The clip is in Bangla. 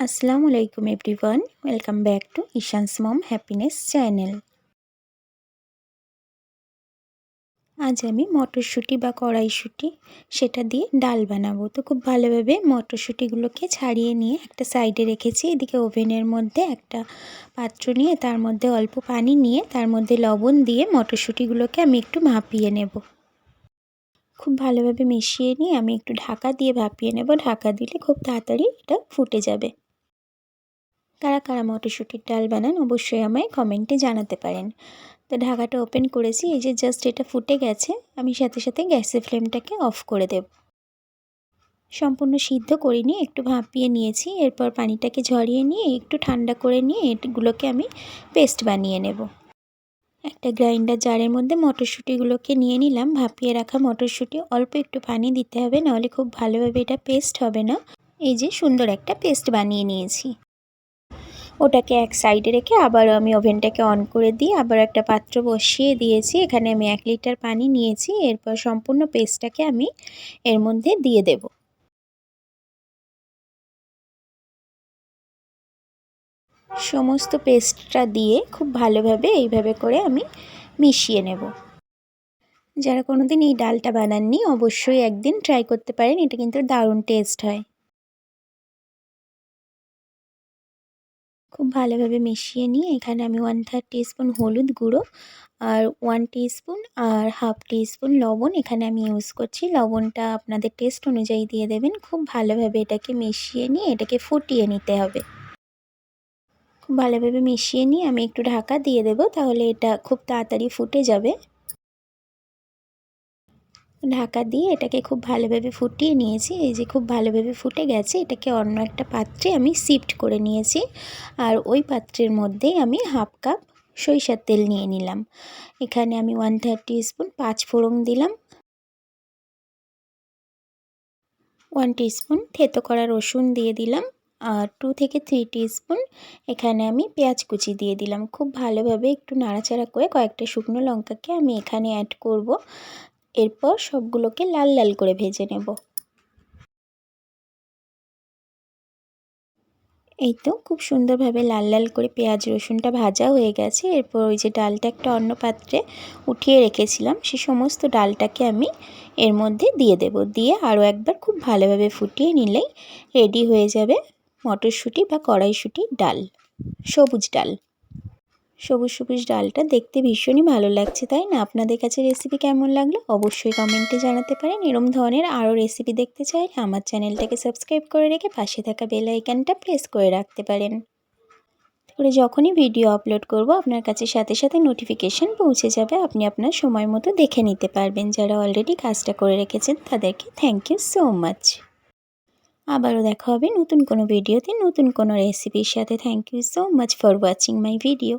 আসসালামু আলাইকুম everyone welcome back to Ishaan's mom happiness channel আজ আমি মটরশুঁটি বা কড়াইশুঁটি, সেটা দিয়ে ডাল বানাবো। তো খুব ভালোভাবে মটরশুঁটিগুলোকে ছাড়িয়ে নিয়ে একটা সাইডে রেখেছি। এদিকে ওভেনের মধ্যে একটা পাত্র নিয়ে, তার মধ্যে অল্প পানি নিয়ে, তার মধ্যে লবণ দিয়ে মটরশুঁটিগুলোকে আমি একটু ভাপিয়ে নেব। খুব ভালোভাবে মিশিয়ে নিয়ে আমি একটু ঢাকা দিয়ে ভাপিয়ে নেব। ঢাকা দিলে খুব তাড়াতাড়ি এটা ফুটে যাবে। কারা কারা মটরশুঁটির ডাল বানান অবশ্যই আমায় কমেন্টে জানাতে পারেন। তো ঢাকাটা ওপেন করেছি, এই যে জাস্ট এটা ফুটে গেছে, আমি সাথে সাথে গ্যাসের ফ্লেমটাকে অফ করে দেব। সম্পূর্ণ সিদ্ধ করিনি একটু ভাপিয়ে নিয়েছি, এরপর পানিটাকে ঝরিয়ে নিয়ে একটু ঠান্ডা করে নিয়ে এগুলোকে আমি পেস্ট বানিয়ে নেব। একটা গ্রাইন্ডার জারের মধ্যে মটরশুঁটিগুলোকে নিয়ে নিলাম, ভাপিয়ে রাখা মটরশুঁটি অল্প একটু পানি দিতে হবে, নাহলে খুব ভালোভাবে এটা পেস্ট হবে না। এই যে সুন্দর একটা পেস্ট বানিয়ে নিয়েছি। ওটাকে এক সাইডে রেখে আবারও আমি ওভেনটাকে অন করে দিয়ে আবার একটা পাত্র বসিয়ে দিয়েছি। এখানে আমি এক লিটার পানি নিয়েছি, এরপর সম্পূর্ণ পেস্টটাকে আমি এর মধ্যে দিয়ে দেব। সমস্ত পেস্টটা দিয়ে খুব ভালোভাবে এইভাবে করে আমি মিশিয়ে নেব। যারা কোনো দিন এই ডালটা বানাননি, অবশ্যই একদিন ট্রাই করতে পারেন, এটা কিন্তু দারুণ টেস্ট হয়। খুব ভালোভাবে মিশিয়ে নিয়ে এখানে আমি ওয়ান থার্ড টিস্পুন হলুদ গুঁড়ো আর ওয়ান টিস্পুন আর হাফ টিস্পুন লবণ এখানে আমি ইউজ করছি। লবণটা আপনাদের টেস্ট অনুযায়ী দিয়ে দেবেন। খুব ভালোভাবে এটাকে মিশিয়ে নিয়ে এটাকে ফুটিয়ে নিতে হবে। খুব ভালোভাবে মিশিয়ে নিয়ে আমি একটু ঢাকা দিয়ে দেবো, তাহলে এটা খুব তাড়াতাড়ি ফুটে যাবে। ঢাকা দিয়ে এটাকে খুব ভালোভাবে ফুটিয়ে নিয়েছি। এই যে খুব ভালোভাবে ফুটে গেছে, এটাকে অন্য একটা পাত্রে আমি শিফট করে নিয়েছি। আর ওই পাত্রের মধ্যেই আমি হাফ কাপ সরিষার তেল নিয়ে নিলাম। এখানে আমি ওয়ান থার্টি স্পুন পাঁচ ফোড়ন দিলাম। ওয়ান স্পুন থেতো করা রসুন দিয়ে দিলাম। আর টু থেকে থ্রি স্পুন এখানে আমি পেঁয়াজ কুচি দিয়ে দিলাম। খুব ভালোভাবে একটু নাড়াচাড়া করে কয়েকটা শুকনো লঙ্কাকে আমি এখানে অ্যাড করব। এরপর সবগুলোকে লাল লাল করে ভেজে নেব। এই তো খুব সুন্দরভাবে লাল লাল করে পেঁয়াজ, রসুনটা ভাজা হয়ে গেছে। এরপর ওই যে ডালটা একটা অন্য পাত্রে উঠিয়ে রেখেছিলাম, সে সমস্ত ডালটাকে আমি এর মধ্যে দিয়ে দেব। দিয়ে আরও একবার খুব ভালোভাবে ফুটিয়ে নিলেই রেডি হয়ে যাবে মটরশুঁটি বা কড়াইশুঁটি ডাল, সবুজ ডাল। সবুজ সবুজ ডালটা দেখতে ভীষণই ভালো লাগছে, তাই না? আপনাদের কাছে রেসিপি কেমন লাগল? অবশ্যই কমেন্টে জানাতে পারেন। এরম ধরনের আরও রেসিপি দেখতে চাইলে আমার চ্যানেলটাকে সাবস্ক্রাইব করে রেখে পাশে থাকা বেল আইকনটা প্রেস করে রাখতে পারেন। করে যখনই ভিডিও আপলোড করব, আপনার কাছে সাথে সাথে নোটিফিকেশান পৌঁছে যাবে। আপনি আপনার সময় মতো দেখে নিতে পারবেন। যারা অলরেডি কাজটা করে রেখেছেন, তাদেরকে থ্যাংক ইউ সো মাচ আবারও দেখা হবে নতুন কোনো ভিডিওতে নতুন কোনো রেসিপির সাথে। Thank you so much for watching my video